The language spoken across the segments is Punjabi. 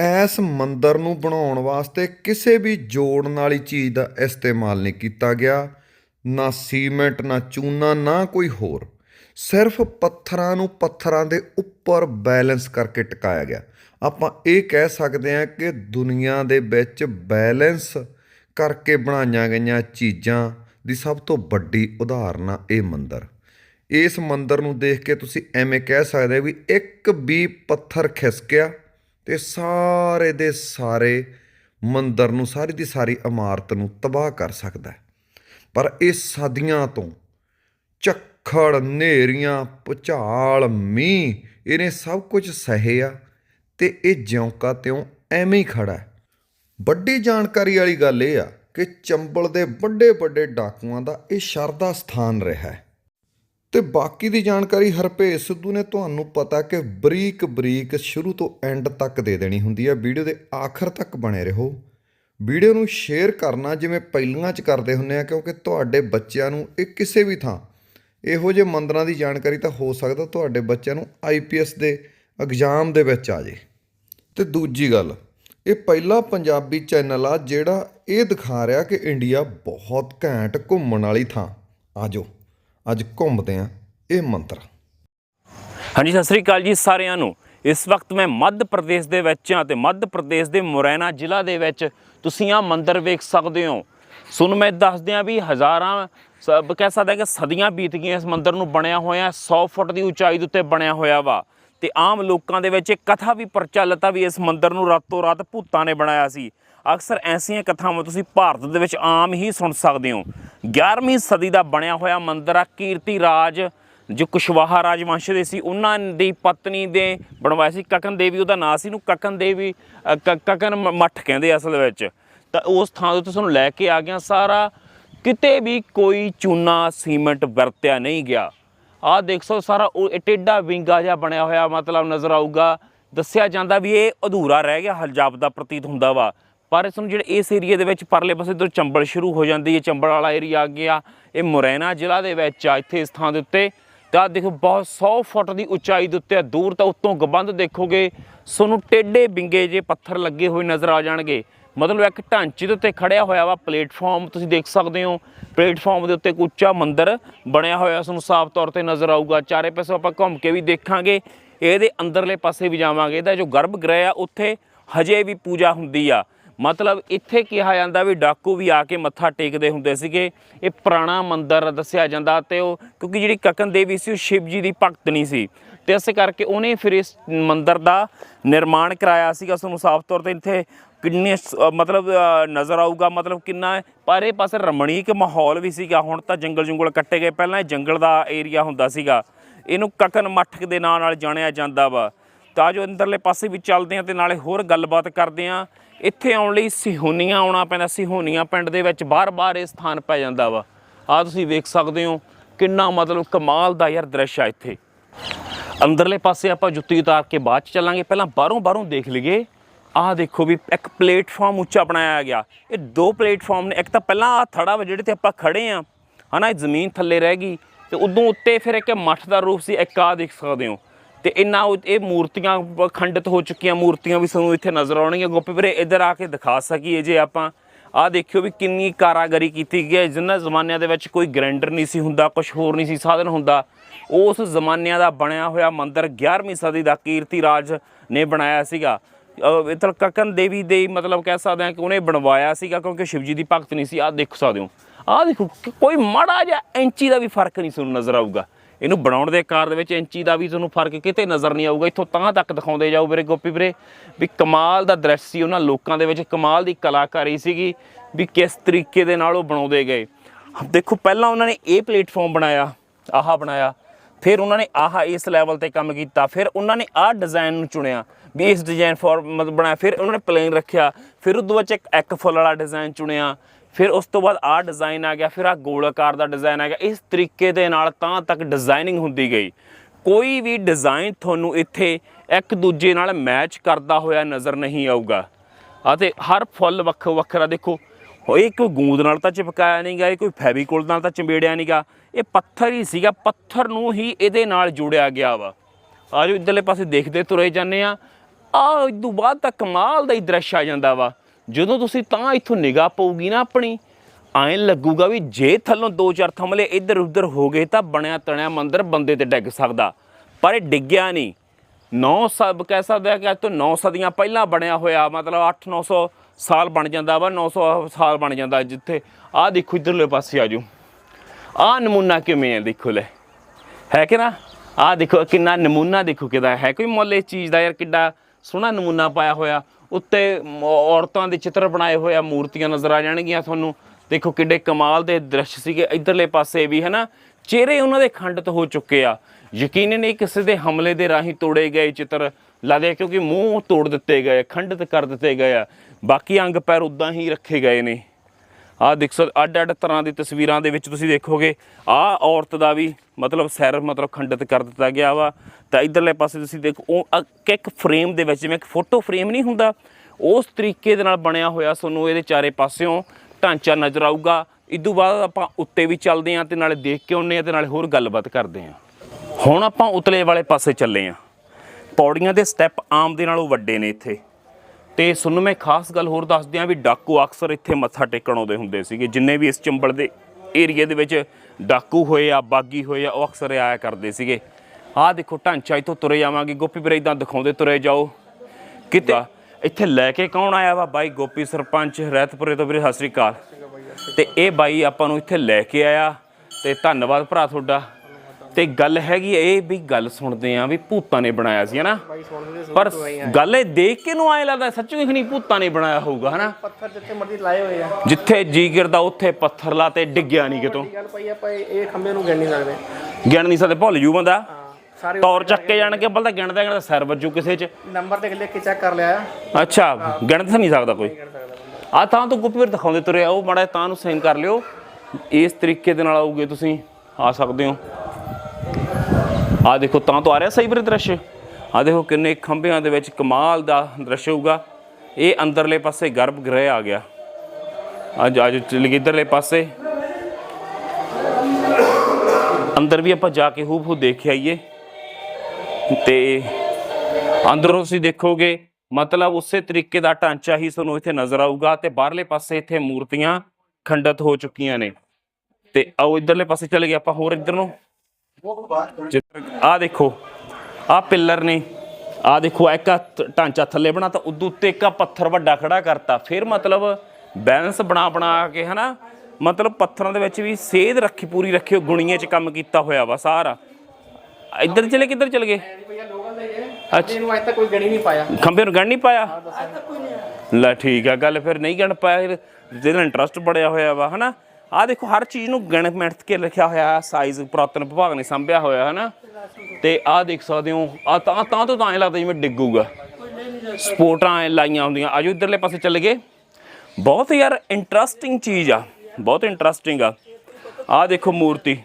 ਇਸ ਮੰਦਰ ਨੂੰ ਬਣਾਉਣ ਵਾਸਤੇ ਕਿਸੇ ਵੀ ਜੋੜਨ ਵਾਲੀ ਚੀਜ਼ ਦਾ ਇਸਤੇਮਾਲ ਨਹੀਂ ਕੀਤਾ ਗਿਆ। ਨਾ ਸੀਮੈਂਟ, ਨਾ ਚੂਨਾ, ਨਾ ਕੋਈ ਹੋਰ। ਸਿਰਫ ਪੱਥਰਾਂ ਨੂੰ ਪੱਥਰਾਂ ਦੇ ਉੱਪਰ ਬੈਲੈਂਸ ਕਰਕੇ ਟਿਕਾਇਆ ਗਿਆ। ਆਪਾਂ ਇਹ ਕਹਿ ਸਕਦੇ ਹਾਂ ਕਿ ਦੁਨੀਆ ਦੇ ਵਿੱਚ ਬੈਲੈਂਸ ਕਰਕੇ ਬਣਾਈਆਂ ਗਈਆਂ ਚੀਜ਼ਾਂ ਦੀ ਸਭ ਤੋਂ ਵੱਡੀ ਉਦਾਹਰਨ ਆ ਇਹ ਮੰਦਰ। ਇਸ ਮੰਦਰ ਨੂੰ ਦੇਖ ਕੇ ਤੁਸੀਂ ਐਵੇਂ ਕਹਿ ਸਕਦੇ ਹੋ ਵੀ ਇੱਕ ਵੀ ਪੱਥਰ ਖਿਸਕਿਆ ਤੇ ਸਾਰੇ ਦੇ ਸਾਰੇ ਮੰਦਰ ਨੂੰ, ਸਾਰੀ ਦੀ ਸਾਰੀ ਇਮਾਰਤ ਨੂੰ ਤਬਾਹ ਕਰ ਸਕਦਾ ਹੈ। ਪਰ ਇਹ ਸਦੀਆਂ ਤੋਂ ਝੱਖੜ, ਹਨੇਰੀਆਂ, ਭੁਚਾਲ, ਮੀਂਹ, ਇਹਨੇ ਸਭ ਕੁਝ ਸਹੇ ਆ ਤੇ ਇਹ ਜਿਉਂਕਾ ਤਿਉਂ ਐਵੇਂ ਹੀ ਖੜਾ ਹੈ। ਵੱਡੀ ਜਾਣਕਾਰੀ ਵਾਲੀ ਗੱਲ ਇਹ ਆ ਕਿ ਚੰਬਲ ਦੇ ਵੱਡੇ ਵੱਡੇ ਡਾਕੂਆਂ ਦਾ ਇਹ ਸ਼ਰਦਾ ਸਥਾਨ ਰਿਹਾ ਹੈ। ਤੇ ਬਾਕੀ ਦੀ ਜਾਣਕਾਰੀ ਹਰਪੇਸ਼ ਸਿੱਧੂ ਨੇ ਤੁਹਾਨੂੰ ਪਤਾ ਕਿ ਬਰੀਕ ਬਰੀਕ ਸ਼ੁਰੂ ਤੋਂ ਐਂਡ ਤੱਕ ਦੇ ਦੇਣੀ ਹੁੰਦੀ ਹੈ ਵੀਡੀਓ ਦੇ ਆਖਰ ਤੱਕ ਬਣੇ ਰਹੋ। ਵੀਡੀਓ ਨੂੰ ਸ਼ੇਅਰ ਕਰਨਾ ਜਿਵੇਂ ਪਹਿਲੀਆਂ ਚ ਕਰਦੇ ਹੁੰਨੇ ਆ, ਕਿਉਂਕਿ ਤੁਹਾਡੇ ਬੱਚਿਆਂ ਨੂੰ ਇਹ ਕਿਸੇ ਵੀ ਥਾਂ ਇਹੋ ਜਿਹੇ ਮੰਦਰਾਂ ਦੀ ਜਾਣਕਾਰੀ ਤਾਂ ਹੋ ਸਕਦਾ ਤੁਹਾਡੇ ਬੱਚਿਆਂ ਨੂੰ ਆਈਪੀਐਸ ਦੇ ਐਗਜ਼ਾਮ ਦੇ ਵਿੱਚ ਆ ਜੇ। ਤੇ ਦੂਜੀ ਗੱਲ, ਇਹ ਪਹਿਲਾ ਪੰਜਾਬੀ ਚੈਨਲ ਆ ਜਿਹੜਾ ਇਹ ਦਿਖਾ ਰਿਹਾ ਕਿ ਇੰਡੀਆ ਬਹੁਤ ਘੈਂਟ ਘੁੰਮਣ ਵਾਲੀ ਥਾਂ। ਆਜੋ ਅੱਜ ਘੁੰਮਦੇ ਆ ਇਹ ਮੰਤਰ। ਹਾਂਜੀ, ਸਤਿ ਸ੍ਰੀ ਅਕਾਲ ਜੀ ਸਾਰਿਆਂ ਨੂੰ। ਇਸ ਵਕਤ ਮੈਂ ਮੱਧ ਪ੍ਰਦੇਸ਼ ਦੇ ਵਿੱਚ ਹਾਂ ਤੇ ਮੱਧ ਪ੍ਰਦੇਸ਼ ਦੇ ਮੁਰੈਨਾ ਜ਼ਿਲ੍ਹਾ ਦੇ ਵਿੱਚ ਤੁਸੀਂ ਆ ਮੰਦਿਰ ਵੇਖ ਸਕਦੇ ਹੋ। ਸੁਣ ਮੈਂ ਦੱਸਦਿਆਂ ਵੀ ਹਜ਼ਾਰਾਂ, ਸਭ ਕਹਿ ਸਕਦਾ ਕਿ ਸਦੀਆਂ ਬੀਤ ਗਈਆਂ ਇਸ ਮੰਦਿਰ ਨੂੰ ਬਣਿਆ ਹੋਇਆ 100 ਫੁੱਟ ਦੀ ਉਚਾਈ ਦੇ ਉੱਤੇ ਬਣਿਆ ਹੋਇਆ ਵਾ। ਤੇ ਆਮ ਲੋਕਾਂ ਦੇ ਵਿੱਚ ਇੱਕ ਕਥਾ ਵੀ ਪ੍ਰਚਲਿਤ ਆ ਵੀ ਇਸ ਮੰਦਿਰ ਨੂੰ ਰਾਤੋਂ ਰਾਤ ਭੂਤਾਂ ਨੇ ਬਣਾਇਆ ਸੀ। ਅਕਸਰ ਐਸੀਆਂ ਕਥਾਵਾਂ ਤੁਸੀਂ ਭਾਰਤ ਦੇ ਵਿੱਚ ਆਮ ਹੀ ਸੁਣ ਸਕਦੇ ਹੋ। 11ਵੀਂ ਸਦੀ ਦਾ ਬਣਿਆ ਹੋਇਆ ਮੰਦਿਰ ਆ, ਕੀਰਤੀ ਰਾਜ, ਜੋ ਕੁਸ਼ਵਾਹਾ ਰਾਜਵੰਸ਼ ਦੇ ਸੀ, ਉਹਨਾਂ ਦੀ ਪਤਨੀ ਦੇ ਬਣਵਾਇਆ ਸੀ ਕਕਨ ਦੇਵੀ, ਉਹਦਾ ਨਾਂ ਸੀ ਨੂੰ ਕਕਨ ਦੇਵੀ ਕ- ਕਕਨ ਮ- ਮੱਠ ਕਹਿੰਦੇ ਅਸਲ ਵਿੱਚ। ਤਾਂ ਉਸ ਥਾਂ ਦੇ ਉੱਤੇ ਤੁਹਾਨੂੰ ਲੈ ਕੇ ਆ ਗਿਆ ਸਾਰਾ, ਕਿਤੇ ਵੀ ਕੋਈ ਚੂਨਾ, ਸੀਮੈਂਟ ਵਰਤਿਆ ਨਹੀਂ ਗਿਆ। ਆਹ ਦੇਖ ਸੋ ਸਾਰਾ ਉਹ ਇਹ ਟੇਢਾ ਵਿੰਗਾ ਜਿਹਾ ਬਣਿਆ ਹੋਇਆ ਮਤਲਬ ਨਜ਼ਰ ਆਊਗਾ। ਦੱਸਿਆ ਜਾਂਦਾ ਵੀ ਇਹ ਅਧੂਰਾ ਰਹਿ ਗਿਆ ਹਲਜਾਬ ਦਾ ਪ੍ਰਤੀਤ ਹੁੰਦਾ ਵਾ। ਪਰ ਇਸ ਨੂੰ ਜਿਹੜੇ ਇਸ ਏਰੀਆ ਦੇ ਵਿੱਚ ਪਰਲੇ ਪਾਸੇ ਤੋਂ ਚੰਬਲ ਸ਼ੁਰੂ ਹੋ ਜਾਂਦੀ ਹੈ ਚੰਬਲ ਵਾਲਾ ਏਰੀਆ ਆ ਗਿਆ। ਇਹ ਮੁਰੈਨਾ ਜ਼ਿਲ੍ਹਾ ਦੇ ਵਿੱਚ ਆ ਇੱਥੇ ਇਸ ਥਾਂ ਦੇ ਉੱਤੇ। ਤਾਂ ਆਹ ਦੇਖੋ ਬਹੁਤ 100 ਫੁੱਟ ਦੀ ਉਚਾਈ ਦੇ ਉੱਤੇ ਆ, ਦੂਰ ਤਾਂ ਉੱਤੋਂ ਗਬੰਦ ਦੇਖੋਗੇ ਤੁਹਾਨੂੰ ਟੇਢੇ ਬਿੰਗੇ ਜੇ ਪੱਥਰ ਲੱਗੇ ਹੋਏ ਨਜ਼ਰ ਆ ਜਾਣਗੇ। ਮਤਲਬ ਇੱਕ ਢਾਂਚੇ ਦੇ ਉੱਤੇ ਖੜਿਆ ਹੋਇਆ ਵਾ ਪਲੇਟਫਾਰਮ, ਤੁਸੀਂ ਦੇਖ ਸਕਦੇ ਹੋ। ਪਲੇਟਫਾਰਮ ਦੇ ਉੱਤੇ ਇੱਕ ਉੱਚਾ ਮੰਦਿਰ ਬਣਿਆ ਹੋਇਆ ਤੁਹਾਨੂੰ ਸਾਫ਼ ਤੌਰ ਤੇ ਨਜ਼ਰ ਆਊਗਾ। ਚਾਰੇ ਪਾਸੇ ਆਪਾਂ ਘੁੰਮ ਕੇ ਵੀ ਦੇਖਾਂਗੇ। ਇਹਦੇ ਅੰਦਰਲੇ ਪਾਸੇ ਵੀ ਜਾਵਾਂਗੇ। ਇਹਦਾ ਜੋ ਗਰਭ ਗ੍ਰਹਿ ਆ, ਉੱਥੇ ਹਜੇ ਵੀ ਪੂਜਾ ਹੁੰਦੀ ਆ। ਮਤਲਬ ਇੱਥੇ ਕਿਹਾ ਜਾਂਦਾ ਵੀ ਡਾਕੂ ਵੀ ਆ ਕੇ ਮੱਥਾ ਟੇਕਦੇ ਹੁੰਦੇ ਸੀਗੇ। ਇਹ ਪੁਰਾਣਾ ਮੰਦਿਰ ਦੱਸਿਆ ਜਾਂਦਾ ਤੇ ਉਹ, ਕਿਉਂਕਿ ਜਿਹੜੀ ਕਕਨ ਦੇਵੀ ਸੀ, ਉਹ ਸ਼ਿਵ ਜੀ ਦੀ ਭਗਤਣੀ ਸੀ। ਤੇ ਇਸ ਕਰਕੇ ਉਹਨੇ ਫਿਰ ਇਸ ਮੰਦਿਰ ਦਾ ਨਿਰਮਾਣ ਕਰਾਇਆ ਸੀਗਾ। ਤੁਹਾਨੂੰ ਸਾਫ਼ ਤੌਰ ਤੇ ਇੱਥੇ ਕਿੰਨੇ ਸ- ਮਤਲਬ ਨਜ਼ਰ ਆਊਗਾ, ਮਤਲਬ ਕਿੰਨਾ ਪਰ ਇਹ ਪਾਸੇ ਰਮਣੀਕ ਮਾਹੌਲ ਵੀ ਸੀਗਾ, ਹੁਣ ਤਾਂ ਜੰਗਲ ਜੁੰਗਲ ਕੱਟੇ ਗਏ। ਪਹਿਲਾਂ ਇਹ ਜੰਗਲ ਦਾ ਏਰੀਆ ਹੁੰਦਾ ਸੀਗਾ। ਇਹਨੂੰ ਕਕਨ ਮੱਠਕ ਦੇ ਨਾਂ ਨਾਲ ਜਾਣਿਆ ਜਾਂਦਾ ਵਾ। ਤਾਂ ਜੋ ਅੰਦਰਲੇ ਪਾਸੇ ਵੀ ਚੱਲਦੇ ਆ ਤੇ ਨਾਲੇ ਹੋਰ ਗੱਲਬਾਤ ਕਰਦੇ ਆ। ਇੱਥੇ ਆਉਣ ਲਈ ਸਿਹੋਨੀਆਂ ਆਉਣਾ ਪੈਂਦਾ, ਸਿਹੋਨੀਆਂ ਪਿੰਡ ਦੇ ਵਿੱਚ ਬਾਰ-ਬਾਰ ਇਹ ਸਥਾਨ ਪੈ ਜਾਂਦਾ ਵਾ। ਆ ਤੁਸੀਂ ਵੇਖ ਸਕਦੇ ਹੋ ਕਿੰਨਾ ਮਤਲਬ ਕਮਾਲ ਦਾ ਯਾਰ ਦ੍ਰਿਸ਼ ਆ ਇੱਥੇ। ਅੰਦਰਲੇ ਪਾਸੇ ਆਪਾਂ ਜੁੱਤੀ ਉਤਾਰ ਕੇ ਬਾਅਦ ਚ ਚੱਲਾਂਗੇ। ਪਹਿਲਾਂ ਬਾਹਰੋਂ ਬਾਹਰੋਂ ਦੇਖ ਲਈਏ। ਆਹ ਦੇਖੋ ਵੀ ਇੱਕ ਪਲੇਟਫਾਰਮ ਉੱਚਾ ਬਣਾਇਆ ਗਿਆ। ਇਹ ਦੋ ਪਲੇਟਫਾਰਮ ਨੇ। ਇੱਕ ਤਾਂ ਪਹਿਲਾਂ ਆਹ ਥੜਾ ਵਾ ਜਿਹੜੇ ਤੇ ਆਪਾਂ ਖੜੇ ਆ। ਹਨਾ, ਇਹ ਜ਼ਮੀਨ ਥੱਲੇ ਰਹਿ ਗਈ। ਤੇ ਉਦੋਂ ਉੱਤੇ ਫਿਰ ਇੱਕ ਮੱਠ ਦਾ ਰੂਪ ਸੀ। ਇੱਕ ਆ ਦੇਖ ਸਕਦੇ ਹੋ। ਤੇ ਇਹਨਾਂ ਉ- ਇਹ ਮੂਰਤੀਆਂ ਬ- ਖੰਡਿਤ ਹੋ ਚੁੱਕੀਆਂ। ਮੂਰਤੀਆਂ ਵੀ ਸਾਨੂੰ ਇੱਥੇ ਨਜ਼ਰ ਆਉਣਗੀਆਂ। ਗੋਪੀ ਵੀਰੇ, ਇੱਧਰ ਆ ਕੇ ਦਿਖਾ ਸਕੀਏ ਜੇ ਆਪਾਂ। ਆਹ ਦੇਖਿਓ ਵੀ ਕਿੰਨੀ ਕਾਰਾਗਰੀ ਕੀਤੀ ਗਈ ਹੈ। ਜਿਨ੍ਹਾਂ ਜ਼ਮਾਨਿਆਂ ਦੇ ਵਿੱਚ ਕੋਈ ਗ੍ਰੈਂਡਰ ਨਹੀਂ ਸੀ ਹੁੰਦਾ ਕੁਝ ਹੋਰ ਨਹੀਂ ਸੀ ਸਾਧਨ ਹੁੰਦਾ। ਉਸ ਜ਼ਮਾਨਿਆਂ ਦਾ ਬਣਿਆ ਹੋਇਆ ਮੰਦਿਰ 11ਵੀਂ ਸਦੀ ਦਾ ਕੀਰਤੀ ਰਾਜ ਨੇ ਬਣਾਇਆ ਸੀਗਾ। ਅਹ ਕਕਨ ਦੇਵੀ ਦੇ ਮਤਲਬ ਕਹਿ ਸਕਦੇ ਹਾਂ ਕਿ ਉਹਨੇ ਬਣਵਾਇਆ ਸੀਗਾ ਕਿਉਂਕਿ ਸ਼ਿਵ ਜੀ ਦੀ ਭਗਤ ਨਹੀਂ ਸੀ। ਆਹ ਦੇਖ ਸਕਦੇ ਹੋ। ਆਹ ਦੇਖੋ ਕੋਈ ਮਾੜਾ ਜਿਹਾ ਇੰਚੀ ਦਾ ਵੀ ਫ਼ਰਕ ਨਹੀਂ ਤੁਹਾਨੂੰ ਨਜ਼ਰ ਆਊਗਾ। ਇਹਨੂੰ ਬਣਾਉਣ ਦੇ ਆਕਾਰ ਦੇ ਵਿੱਚ ਇੰਚੀ ਦਾ ਵੀ ਤੁਹਾਨੂੰ ਫ਼ਰਕ ਕਿਤੇ ਨਜ਼ਰ ਨਹੀਂ ਆਊਗਾ। ਇੱਥੋਂ ਤਾਂ ਤੱਕ ਦਿਖਾਉਂਦੇ ਜਾਓ ਵੀਰੇ ਗੋਪੀ ਵੀਰੇ, ਵੀ ਕਮਾਲ ਦਾ ਦ੍ਰਿਸ਼ ਸੀ ਉਹਨਾਂ ਲੋਕਾਂ ਦੇ ਵਿੱਚ। ਕਮਾਲ ਦੀ ਕਲਾਕਾਰੀ ਸੀਗੀ ਵੀ ਕਿਸ ਤਰੀਕੇ ਦੇ ਨਾਲ ਉਹ ਬਣਾਉਂਦੇ ਗਏ। ਦੇਖੋ, ਪਹਿਲਾਂ ਉਹਨਾਂ ਨੇ ਇਹ ਪਲੇਟਫਾਰਮ ਬਣਾਇਆ, ਆਹਾ ਬਣਾਇਆ, ਫਿਰ ਉਹਨਾਂ ਨੇ ਆਹਾ ਇਸ ਲੈਵਲ ਤੇ ਕੰਮ ਕੀਤਾ, ਫਿਰ ਉਹਨਾਂ ਨੇ ਆਹ ਡਿਜ਼ਾਈਨ ਨੂੰ ਚੁਣਿਆ। ਵੀ ਇਸ ਡਿਜ਼ਾਈਨ ਫਾਰ ਮਤਲਬ ਬਣਾਇਆ। ਫਿਰ ਉਹਨਾਂ ਨੇ ਪਲੇਨ ਰੱਖਿਆ। ਫਿਰ ਉਦੋਂ ਵਿੱਚ ਇੱਕ ਇੱਕ ਫੁੱਲ ਵਾਲਾ ਡਿਜ਼ਾਈਨ ਚੁਣਿਆ। ਫਿਰ ਉਸ ਤੋਂ ਬਾਅਦ ਆਹ ਡਿਜ਼ਾਈਨ ਆ ਗਿਆ। ਫਿਰ ਆਹ ਗੋਲਾਕਾਰ ਦਾ ਡਿਜ਼ਾਈਨ ਆ ਗਿਆ। ਇਸ ਤਰੀਕੇ ਦੇ ਨਾਲ ਤਾਂ ਤੱਕ ਡਿਜ਼ਾਈਨਿੰਗ ਹੁੰਦੀ ਗਈ। ਕੋਈ ਵੀ ਡਿਜ਼ਾਈਨ ਤੁਹਾਨੂੰ ਇੱਥੇ ਇੱਕ ਦੂਜੇ ਨਾਲ ਮੈਚ ਕਰਦਾ ਹੋਇਆ ਨਜ਼ਰ ਨਹੀਂ ਆਊਗਾ। ਅਤੇ ਹਰ ਫੁੱਲ ਵੱਖੋ ਵੱਖਰਾ ਦੇਖੋ। ਇਹ ਕੋਈ ਗੂੰਦ ਨਾਲ ਤਾਂ ਚਿਪਕਾਇਆ ਨਹੀਂਗਾ ਇਹ ਕੋਈ ਫੈਵੀਕੋਲ ਨਾਲ ਤਾਂ ਚਿੰਬੇੜਿਆ ਨਹੀਂਗਾ ਇਹ ਪੱਥਰ ਹੀ ਸੀਗਾ। ਪੱਥਰ ਨੂੰ ਹੀ ਇਹਦੇ ਨਾਲ ਜੋੜਿਆ ਗਿਆ ਵਾ। ਆਜੋ ਇੱਧਰਲੇ ਪਾਸੇ ਦੇਖਦੇ ਤੁਰੇ ਜਾਂਦੇ ਆ ਆ ਇਦੋਂ ਬਾਅਦ ਤਾਂ ਕਮਾਲ ਦਾ ਹੀ ਦ੍ਰਿਸ਼ ਆ ਜਾਂਦਾ ਵਾ। ਜਦੋਂ ਤੁਸੀਂ ਤਾਂ ਇੱਥੋਂ ਨਿਗਾਹ ਪਊਗੀ ਨਾ ਆਪਣੀ, ਐਂ ਲੱਗੂਗਾ ਵੀ ਜੇ ਥੱਲੋਂ ਦੋ ਚਾਰ ਥੰਮਲੇ ਇੱਧਰ ਉੱਧਰ ਹੋ ਗਏ ਤਾਂ ਬਣਿਆ ਤਣਿਆ ਮੰਦਰ ਬੰਦੇ ਤੇ ਡਿੱਗ ਸਕਦਾ। ਪਰ ਇਹ ਡਿੱਗਿਆ ਨਹੀਂ। 9 ਸਬ ਕਹਿ ਸਕਦੇ ਕਿ ਅੱਜ ਤੋਂ 9 ਸਦੀਆਂ ਪਹਿਲਾਂ ਬਣਿਆ ਹੋਇਆ, ਮਤਲਬ 8-900 ਸਾਲ ਬਣ ਜਾਂਦਾ ਵਾ 900 ਸਾਲ ਬਣ ਜਾਂਦਾ ਜਿੱਥੇ। ਆਹ ਦੇਖੋ ਇੱਧਰਲੇ ਪਾਸੇ ਆ ਜਾਓ। ਆਹ ਨਮੂਨਾ ਕਿਵੇਂ ਹੈ ਦੇਖੋ ਲੈ। ਹੈ ਕਿ ਨਾ? ਆਹ ਦੇਖੋ ਕਿੰਨਾ ਨਮੂਨਾ ਦੇਖੋ ਕਿਦਾ ਹੈ। ਕੋਈ ਮੁੱਲ ਇਸ ਚੀਜ਼ ਦਾ ਯਾਰ ਕਿੱਡਾ ਸੋਹਣਾ ਨਮੂਨਾ ਪਾਇਆ ਹੋਇਆ, ਉੱਤੇ ਔਰਤਾਂ ਦੇ ਚਿੱਤਰ ਬਣਾਏ ਹੋਇਆ ਮੂਰਤੀਆਂ ਨਜ਼ਰ ਆ ਜਾਣਗੀਆਂ ਤੁਹਾਨੂੰ। ਦੇਖੋ ਕਿੱਡੇ ਕਮਾਲ ਦੇ ਦ੍ਰਿਸ਼ ਸੀਗੇ, ਇਧਰਲੇ ਪਾਸੇ ਵੀ ਹੈ ਨਾ ਚਿਹਰੇ ਉਹਨਾਂ ਦੇ ਖੰਡਿਤ ਹੋ ਚੁੱਕੇ ਆ। ਯਕੀਨਨ ਇਹ ਕਿਸੇ ਦੇ ਹਮਲੇ ਦੇ ਰਾਹੀਂ ਤੋੜੇ ਗਏ ਚਿੱਤਰ ਲੱਗਦੇ ਕਿਉਂਕਿ ਮੂੰਹ ਤੋੜ ਦਿੱਤੇ ਗਏ, ਖੰਡਿਤ ਕਰ ਦਿੱਤੇ ਗਏ ਆ। ਬਾਕੀ ਅੰਗ ਪੈਰ ਉਦਾਂ ਹੀ ਰੱਖੇ ਗਏ ਨੇ। ਆਹ ਦੇਖ ਸਕ ਅੱਡ ਅੱਡ ਤਰ੍ਹਾਂ ਦੀ ਤਸਵੀਰਾਂ ਦੇ ਵਿੱਚ ਤੁਸੀਂ ਦੇਖੋਗੇ। ਆਹ ਔਰਤ ਦਾ ਵੀ ਮਤਲਬ ਸਿਰ ਮਤਲਬ ਖੰਡਿਤ ਕਰ ਦਿੱਤਾ ਗਿਆ ਵਾ। ਤਾਂ ਇਧਰਲੇ ਪਾਸੇ ਤੁਸੀਂ ਦੇਖੋ, ਉਹ ਇੱਕ- ਫਰੇਮ ਦੇ ਵਿੱਚ ਜਿਵੇਂ ਇੱਕ ਫੋਟੋ ਫਰੇਮ ਨਹੀਂ ਹੁੰਦਾ, ਉਸ ਤਰੀਕੇ ਦੇ ਨਾਲ ਬਣਿਆ ਹੋਇਆ ਤੁਹਾਨੂੰ ਇਹਦੇ ਚਾਰੇ ਪਾਸਿਓਂ ਢਾਂਚਾ ਨਜ਼ਰ ਆਊਗਾ। ਇਦੋਂ ਬਾਅਦ ਆਪਾਂ ਉੱਤੇ ਵੀ ਚੱਲਦੇ ਹਾਂ ਤੇ ਨਾਲੇ ਦੇਖ ਕੇ ਆਉਂਦੇ ਹਾਂ ਤੇ ਨਾਲੇ ਹੋਰ ਗੱਲਬਾਤ ਕਰਦੇ ਹਾਂ ਹੁਣ ਆਪਾਂ ਉਤਲੇ ਵਾਲੇ ਪਾਸੇ ਚੱਲੇ ਹਾਂ ਪੌੜੀਆਂ ਦੇ ਸਟੈਪ ਆਮ ਦੇ ਨਾਲੋਂ ਵੱਡੇ ਨੇ ਇੱਥੇ। ਤੇ ਤੁਹਾਨੂੰ ਮੈਂ ਖਾਸ ਗੱਲ ਹੋਰ ਦੱਸ ਦਿਆਂ ਵੀ ਡਾਕੂ ਅਕਸਰ ਇੱਥੇ ਮੱਥਾ ਟੇਕਣ ਆਉਂਦੇ ਹੁੰਦੇ ਸੀਗੇ। ਜਿੰਨੇ ਵੀ ਇਸ ਚੰਬਲ ਦੇ ਏਰੀਆ ਦੇ ਵਿੱਚ ਡਾਕੂ ਹੋਏ ਆ ਬਾਗੀ ਹੋਏ ਆ ਉਹ ਅਕਸਰ ਆਇਆ ਕਰਦੇ ਸੀਗੇ। ਆਹ ਦੇਖੋ ਢਾਂਚਾ ਇੱਥੋਂ ਤੁਰੇ ਜਾਵਾਂਗੇ। ਗੋਪੀ ਵੀਰੇ ਇਦਾਂ ਦਿਖਾਉਂਦੇ ਤੁਰੇ ਜਾਓ। ਕਿਤੇ ਇੱਥੇ ਲੈ ਕੇ ਕੌਣ ਆਇਆ ਵਾ? ਬਾਈ ਗੋਪੀ ਸਰਪੰਚ ਰਹਿਤਪੁਰੇ ਤੋਂ ਵੀਰੇ ਸਤਿ ਸ੍ਰੀ ਅਕਾਲ। ਤੇ ਇਹ ਬਾਈ ਆਪਾਂ ਨੂੰ ਇੱਥੇ ਲੈ ਕੇ ਆਇਆ। ਤੇ ਧੰਨਵਾਦ ਭਰਾ ਤੁਹਾਡਾ। ਤੇ ਗੱਲ ਹੈਗੀ ਇਹ ਵੀ ਗੱਲ ਸੁਣਦੇ ਆ ਵੀ ਭੂਤਾਂ ਨੇ ਬਣਾਇਆ ਸੀ ਹਨਾ? ਪਰ ਗੱਲ ਇਹ ਦੇਖ ਕੇ ਨੂੰ ਐ ਲੱਗਦਾ ਸੱਚੀ ਹੀ ਨਹੀਂ ਭੂਤਾਂ ਨੇ ਬਣਾਇਆ ਹੋਊਗਾ ਹਨਾ? ਪੱਥਰ ਜਿੱਥੇ ਮਰਜ਼ੀ ਲਾਏ ਹੋਏ ਆ। ਜਿੱਥੇ ਜੀ ਗਿਰਦਾ ਉੱਥੇ ਪੱਥਰ ਲਾ ਤੇ ਡਿੱਗਿਆ ਨਹੀਂ ਕਿਤੋਂ। ਗੱਲ ਪਈ ਆਪਾਂ ਇਹ ਖੰਭੇ ਨੂੰ ਗਿਣ ਨਹੀਂ ਸਕਦੇ। ਗਿਣ ਨਹੀਂ ਸਕਦੇ ਭੁੱਲ ਜੂ ਬੰਦਾ। ਸਾਰੇ ਤੌਰ ਚੱਕ ਕੇ ਜਾਣ ਕੇ ਤਾਂ ਗਿਣਦਾ ਗਿਣਦਾ ਸਿਰ ਵੱਜੂ ਕਿਸੇ 'ਚ। ਨੰਬਰ ਤੇ ਲਿਖ ਕੇ ਚੈੱਕ ਕਰ ਲਿਆ। ਅੱਛਾ ਗਿਣ ਤਾਂ ਨਹੀਂ ਸਕਦਾ ਕੋਈ। ਆ ਤਾਂ ਤੋਂ ਗੁੱਪੀ ਵੀਰ ਦਿਖਾਉਂਦੇ ਤੁਰੇ ਆਓ ਮਾੜਾ ਤਾਂ ਨੂੰ ਸਾਈਨ ਕਰ ਲਿਓ। ਇਸ ਤਰੀਕੇ ਦੇ ਨਾਲ ਆਉਗੇ ਤੁਸੀਂ ਆ ਸਕਦੇ ਹੋ। ਆ ਦੇਖੋ, ਤਾਂ ਤੋਂ ਆ ਰਿਹਾ ਸਹੀ ਵੀਰੇ ਦ੍ਰਿਸ਼? ਆ ਦੇਖੋ, ਕਿੰਨੇ ਖੰਭਿਆਂ ਦੇ ਵਿੱਚ ਕਮਾਲ ਦਾ ਦ੍ਰਿਸ਼ ਹੋਊਗਾ। ਇਹ ਅੰਦਰਲੇ ਪਾਸੇ ਗਰਭ ਗ੍ਰਹਿ ਆ ਗਿਆ। ਅੱਜ ਅੱਜ ਇਧਰਲੇ ਪਾਸੇ। ਅੰਦਰ ਵੀ ਆਪਾਂ ਜਾ ਕੇ ਹੂਬ ਹੂ ਦੇਖ ਆਈਏ। ਤੇ ਅੰਦਰੋਂ ਤੁਸੀਂ ਦੇਖੋਗੇ, ਮਤਲਬ ਉਸੇ ਤਰੀਕੇ ਦਾ ਢਾਂਚਾ ਹੀ ਤੁਹਾਨੂੰ ਇੱਥੇ ਨਜ਼ਰ ਆਊਗਾ ਤੇ ਬਾਹਰਲੇ ਪਾਸੇ ਇੱਥੇ ਮੂਰਤੀਆਂ ਖੰਡਤ ਹੋ ਚੁੱਕੀਆਂ ਨੇ। ਤੇ ਆਓ, ਇਧਰਲੇ ਪਾਸੇ ਚਲੇ ਗਏ ਆਪਾਂ ਹੋਰ ਇੱਧਰ ਨੂੰ। ਆ ਦੇਖੋ ਆ ਪਿੱਲਰ ਨੇ ਆ ਦੇਖੋ ਇੱਕ ਢਾਂਚਾ ਥੱਲੇ ਬਣਾ ਉਦੋਂ ਉੱਤੇ ਇੱਕ ਪੱਥਰ ਵੱਡਾ ਖੜਾ ਕਰਤਾ। ਫਿਰ ਮਤਲਬ ਬੈਲੈਂਸ ਬਣਾ ਬਣਾ ਕੇ, ਹਨਾ? ਮਤਲਬ ਪੱਥਰਾਂ ਦੇ ਵਿੱਚ ਵੀ ਸੇਧ ਰੱਖੀ, ਪੂਰੀ ਰੱਖੀ ਹੋਈ 'ਚ ਕੰਮ ਕੀਤਾ ਹੋਇਆ ਵਾ ਸਾਰਾ। ਇੱਧਰ ਚਲੇ, ਕਿੱਧਰ ਚਲੇ ਗਏ? ਅੱਛਾ। ਇਹਨੂੰ ਅੱਜ ਤੱਕ ਕੋਈ ਗਣੀ ਨਹੀਂ ਪਾਇਆ ਖੰਭੇ ਨੂੰ ਗਣ ਨਹੀਂ ਪਾਇਆ? ਲੈ ਠੀਕ ਆ, ਗੱਲ ਫਿਰ ਨਹੀਂ ਗਣ ਪਾਇਆ ਫਿਰ ਜਿਹਦਾ ਇੰਟਰਸਟ ਬੜਿਆ ਹੋਇਆ ਵਾ, ਹਨਾ? ਆ ਦੇਖੋ, ਹਰ ਚੀਜ਼ ਨੂੰ ਗਣਿਤ ਮਿਹਨਤ ਕੇ ਲਿਖਿਆ ਹੋਇਆ ਸਾਈਜ਼ ਪੁਰਾਤਨ ਵਿਭਾਗ ਨੇ ਸੰਭਿਆ ਹੋਇਆ ਹੈ ਨਾ ਤੇ ਆ ਦੇਖ ਸਕਦੇ ਹੋ ਆ ਤਾਂ ਤਾਂ ਤੋਂ ਤਾਂ ਐ ਲੱਗਦਾ ਜਿਵੇਂ ਡਿੱਗੂਗਾ। ਸਪੋਰਟਾਂ ਐਂ ਲਾਈਆਂ ਹੁੰਦੀਆਂ। ਆਜੋ ਇਧਰਲੇ ਪਾਸੇ ਚੱਲ ਗਏ ਬਹੁਤ ਯਾਰ ਇੰਟਰਸਟਿੰਗ ਚੀਜ਼ ਆ। ਬਹੁਤ ਇੰਟਰਸਟਿੰਗ ਆ। ਆ ਦੇਖੋ ਮੂਰਤੀ।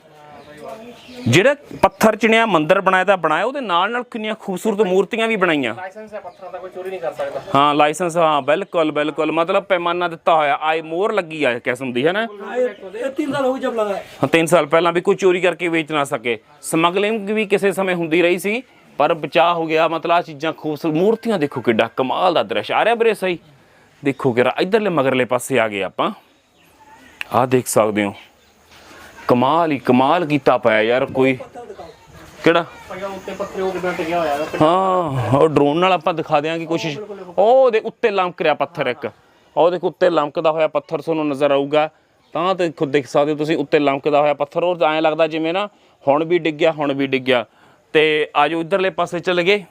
ਜਿਹੜਾ ਪੱਥਰ ਚਿਣਿਆ ਮੰਦਿਰ ਬਣਾਇਆ ਤਾਂ ਬਣਾਇਆ ਉਹਦੇ ਨਾਲ ਨਾਲ ਕਿੰਨੀਆਂ ਖੂਬਸੂਰਤ ਮੂਰਤੀਆਂ ਵੀ ਬਣਾਈਆਂ। ਲਾਇਸੈਂਸ ਹੈ ਪੱਥਰਾਂ ਦਾ ਕੋਈ ਚੋਰੀ ਨਹੀਂ ਕਰ ਸਕਦਾ। ਹਾਂ ਲਾਇਸੈਂਸ ਹਾਂ ਬਿਲਕੁਲ ਬਿਲਕੁਲ। ਮਤਲਬ ਪੈਮਾਨਾ ਦਿੱਤਾ ਹੋਇਆ ਆਈ ਮੋਰ ਲੱਗੀ ਆ ਕਿਸਮ ਦੀ ਹੈ ਨਾ? ਇਹ 3 ਸਾਲ ਹੋ ਜਬ ਲਗਾ 3 ਸਾਲ ਪਹਿਲਾਂ ਵੀ ਕੋਈ ਚੋਰੀ ਕਰਕੇ ਵੇਚ ਨਾ ਸਕੇ। ਸਮਗਲਿੰਗ ਵੀ ਕਿਸੇ ਸਮੇਂ ਹੁੰਦੀ ਰਹੀ ਸੀ ਪਰ ਬਚਾ ਹੋ ਗਿਆ। ਮਤਲਬ ਆ ਚੀਜ਼ਾਂ ਖੂਬਸੂਰਤ ਮੂਰਤੀਆਂ ਦੇਖੋ ਕਿੱਡਾ ਕਮਾਲ ਦਾ ਦ੍ਰਿਸ਼ ਆ ਰਿਹਾ ਬਰੇ ਸਹੀ। ਦੇਖੋ ਕਿ ਇਧਰਲੇ ਮਗਰਲੇ ਪਾਸੇ ਆ ਗਏ ਆਪਾਂ। ਆ ਦੇਖ ਸਕਦੇ ਹੋ। ਕਮਾਲ ਹੀ ਕਮਾਲ ਕੀਤਾ ਪਿਆ ਯਾਰ ਕੋਈ। ਕਿਹੜਾ? ਭਈਆ ਉੱਤੇ ਪੱਥਰ ਉਹ ਕਿਦਾਂ ਟਿਕਿਆ ਹੋਇਆ ਹੈ ਹਾਂ ਉਹ ਡਰੋਨ ਨਾਲ ਆਪਾਂ ਦਿਖਾ ਦਿਆਂਗੇ ਕੋਸ਼ਿਸ਼ ਉਹ ਉਹਦੇ ਉੱਤੇ ਲਮਕ ਰਿਹਾ ਪੱਥਰ ਇੱਕ। ਉਹ ਦੇਖੋ ਉੱਤੇ ਲਮਕਦਾ ਹੋਇਆ ਪੱਥਰ ਤੁਹਾਨੂੰ ਨਜ਼ਰ ਆਊਗਾ। ਤਾਂ ਤੇ ਖੁਦ ਦੇਖ ਸਕਦੇ ਹੋ ਤੁਸੀਂ ਉੱਤੇ ਲਮਕਦਾ ਹੋਇਆ ਪੱਥਰ। ਉਹ ਐਂ ਲੱਗਦਾ ਜਿਵੇਂ ਨਾ ਹੁਣ ਵੀ ਡਿੱਗਿਆ ਹੁਣ ਵੀ ਡਿੱਗਿਆ ਤੇ ਆਜੋ ਇਧਰਲੇ ਪਾਸੇ ਚਲੇ ਗਏ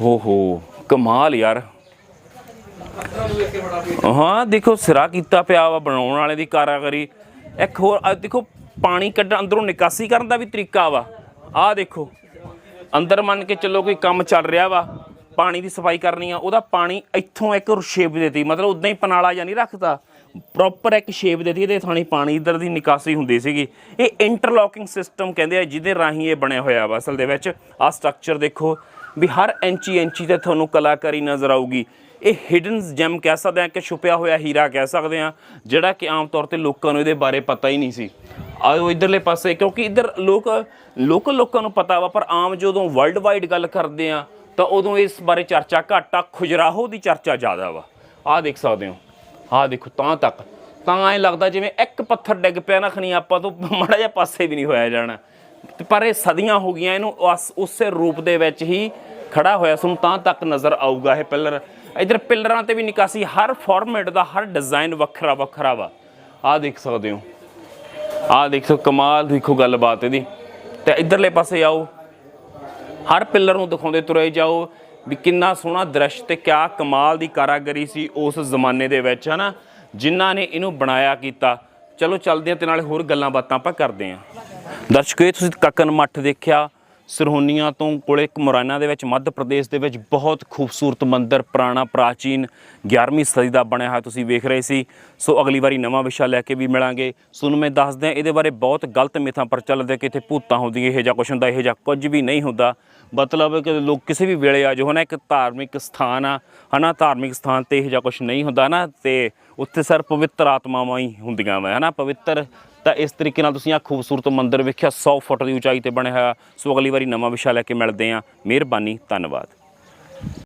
ਹੋ ਹੋ ਕਮਾਲ ਯਾਰ। ਹਾਂ ਦੇਖੋ ਸਿਰਾ ਕੀਤਾ ਪਿਆ ਵਾ ਬਣਾਉਣ ਵਾਲੇ ਦੀ ਕਾਰਾਗਰੀ। ਇੱਕ ਹੋਰ, ਆਹ ਦੇਖੋ, ਪਾਣੀ ਕੱਢਣ ਅੰਦਰੋਂ ਨਿਕਾਸੀ ਕਰਨ ਦਾ ਵੀ ਤਰੀਕਾ ਵਾ। ਆਹ ਦੇਖੋ, ਅੰਦਰ ਮੰਨ ਕੇ ਚੱਲੋ ਕੋਈ ਕੰਮ ਚੱਲ ਰਿਹਾ ਵਾ, ਪਾਣੀ ਦੀ ਸਫ਼ਾਈ ਕਰਨੀ ਆ, ਉਹਦਾ ਪਾਣੀ ਇੱਥੋਂ ਇੱਕ ਸ਼ੇਪ ਦੇਤੀ। ਮਤਲਬ ਉਦਾਂ ਹੀ ਪਨਾਲਾ ਜਾਂ ਨਹੀਂ ਰੱਖਦਾ ਪ੍ਰੋਪਰ ਇੱਕ ਸ਼ੇਪ ਦੇਤੀ, ਇਹਦੇ ਥਾਣੀ ਪਾਣੀ ਇਧਰ ਦੀ ਨਿਕਾਸੀ ਹੁੰਦੀ ਸੀਗੀ। ਇਹ ਇੰਟਰਲੋਕਿੰਗ ਸਿਸਟਮ ਕਹਿੰਦੇ ਆ, ਜਿਹਦੇ ਰਾਹੀਂ ਇਹ ਬਣਿਆ ਹੋਇਆ ਵਾ। ਅਸਲ ਦੇ ਵਿੱਚ ਆਹ ਸਟਰਕਚਰ ਦੇਖੋ, ਵੀ ਹਰ ਇੰਚੀ ਇੰਚੀ ਤੇ ਤੁਹਾਨੂੰ ਕਲਾਕਾਰੀ ਨਜ਼ਰ ਆਊਗੀ। ਇਹ ਹਿਡਨ ਜੈਮ ਕਹਿ ਸਕਦੇ ਆ ਕਿ ਛੁਪਿਆ ਹੋਇਆ ਹੀਰਾ ਕਹਿ ਸਕਦੇ ਆ ਜਿਹੜਾ ਕਿ ਆਮ ਤੌਰ ਤੇ ਲੋਕਾਂ ਨੂੰ ਇਹਦੇ ਬਾਰੇ ਪਤਾ ਹੀ ਨਹੀਂ ਸੀ। ਆਓ ਇਧਰਲੇ ਪਾਸੇ, ਕਿਉਂਕਿ ਇਧਰ ਲੋਕ, ਲੋਕਲ ਲੋਕਾਂ ਨੂੰ ਪਤਾ ਵਾ, ਪਰ ਆਮ ਜਦੋਂ ਵਰਲਡ ਵਾਈਡ ਗੱਲ ਕਰਦੇ ਆ ਤਾਂ ਉਦੋਂ ਇਸ ਬਾਰੇ ਚਰਚਾ ਘੱਟ ਆ, ਖੁਜਰਾਹੋ ਦੀ ਚਰਚਾ ਜ਼ਿਆਦਾ ਵਾ। ਆਹ ਦੇਖ ਸਕਦੇ ਹੋ, ਆਹ ਦੇਖੋ ਤਾਂ ਤੱਕ। ਤਾਂ ਐ ਲੱਗਦਾ ਜਿਵੇਂ ਇੱਕ ਪੱਥਰ ਡਿੱਗ ਪਿਆ ਨਾ, ਖਣੀ ਆਪਾਂ ਤੋਂ ਮਾੜਾ ਜਿਹਾ ਪਾਸੇ ਵੀ ਨਹੀਂ ਹੋਇਆ ਜਾਣਾ। ਪਰ ਇਹ ਸਦੀਆਂ ਹੋ ਗਈਆਂ, ਇਹਨੂੰ ਉਸ- ਉਸੇ ਰੂਪ ਦੇ ਵਿੱਚ ਹੀ ਖੜਾ ਹੋਇਆ ਸਾਨੂੰ ਤਾਂ ਤੱਕ ਨਜ਼ਰ ਆਊਗਾ ਇਹ ਪਿੱਲਰ ਇਧਰ ਪਿੱਲਰਾਂ ਤੇ ਵੀ ਨਿਕਾਸੀ, ਹਰ ਫਾਰਮੈਟ ਦਾ, ਹਰ ਡਿਜ਼ਾਈਨ ਵੱਖਰਾ ਵੱਖਰਾ ਵਾ। ਆਹ ਦੇਖ ਸਕਦੇ ਹੋ। ਆਹ ਦੇਖੋ ਕਮਾਲ ਦੇਖੋ ਗੱਲਬਾਤ ਇਹਦੀ। ਤੇ ਇਧਰਲੇ ਪਾਸੇ ਆਓ। ਹਰ ਪਿੱਲਰ ਨੂੰ ਦਿਖਾਉਂਦੇ ਤੁਰੇ ਜਾਓ ਵੀ ਕਿੰਨਾ ਸੋਹਣਾ ਦ੍ਰਿਸ਼ ਤੇ ਕਿਆ ਕਮਾਲ ਦੀ ਕਾਰਾਗਰੀ ਸੀ ਉਸ ਜ਼ਮਾਨੇ ਦੇ ਵਿੱਚ, ਹਨਾ? ਜਿਨ੍ਹਾਂ ਨੇ ਇਹਨੂੰ ਬਣਾਇਆ, ਕੀਤਾ। ਚਲੋ, ਚੱਲਦੇ ਹਾਂ ਤੇ ਨਾਲੇ ਹੋਰ ਗੱਲਾਂ ਬਾਤਾਂ ਆਪਾਂ ਕਰਦੇ ਹਾਂ। ਦਰਸ਼ਕੋ, ਇਹ ਤੁਸੀਂ ਕੱਕਨ ਮੱਠ ਦੇਖਿਆ। ਸਰਹੋਨੀਆਂ ਤੋਂ ਕੋਲੇ ਇੱਕ ਮੁਰਾਨਾ ਦੇ ਵਿੱਚ ਮੱਧ ਪ੍ਰਦੇਸ਼ ਦੇ ਵਿੱਚ ਬਹੁਤ ਖੂਬਸੂਰਤ ਮੰਦਿਰ, ਪੁਰਾਣਾ, ਪ੍ਰਾਚੀਨ 11ਵੀਂ ਸਦੀ ਦਾ ਬਣਿਆ ਹੋਇਆ ਤੁਸੀਂ ਵੇਖ ਰਹੇ ਸੀ। ਸੋ ਅਗਲੀ ਵਾਰੀ ਨਵਾਂ ਵਿਸ਼ਾ ਲੈ ਕੇ ਵੀ ਮਿਲਾਂਗੇ। ਤੁਹਾਨੂੰ ਮੈਂ ਦੱਸ ਦਿਆਂ ਇਹਦੇ ਬਾਰੇ ਬਹੁਤ ਗਲਤ ਮਿਥਾਂ ਪ੍ਰਚਲਿਤ ਹੈ ਕਿ ਇੱਥੇ ਭੂਤਾਂ ਹੁੰਦੀਆਂ, ਇਹੋ ਜਿਹਾ ਕੁਝ ਹੁੰਦਾ, ਇਹੋ ਜਿਹਾ ਕੁਝ ਵੀ ਨਹੀਂ ਹੁੰਦਾ। ਮਤਲਬ ਕਿ ਲੋਕ ਕਿਸੇ ਵੀ ਵੇਲੇ ਆ ਜੋ ਹਨਾ, ਇੱਕ ਧਾਰਮਿਕ ਸਥਾਨ ਆ, ਹਨਾ, ਧਾਰਮਿਕ ਸਥਾਨ ਤੇ ਇਹੋ ਜਿਹਾ ਕੁਝ ਨਹੀਂ ਹੁੰਦਾ ਨਾ, ਤੇ ਉੱਥੇ ਸਿਰ ਪਵਿੱਤਰ ਆਤਮਾਵਾਂ ਹੀ ਹੁੰਦੀਆਂ ਵਾ, ਹਨਾ, ਪਵਿੱਤਰ ਤਾਂ ਇਸ ਤਰੀਕੇ ਨਾਲ ਤੁਸੀਂ ਆ ਖੂਬਸੂਰਤ ਮੰਦਿਰ ਵੇਖਿਆ 100 ਫੁੱਟ ਦੀ ਉਚਾਈ ਤੇ ਬਣਿਆ ਹੋਇਆ। ਸੋ ਅਗਲੀ ਵਾਰੀ ਨਵਾਂ ਵਿਸ਼ਾ ਲੈ ਕੇ ਮਿਲਦੇ ਆ ਮਿਹਰਬਾਨੀ, ਧੰਨਵਾਦ।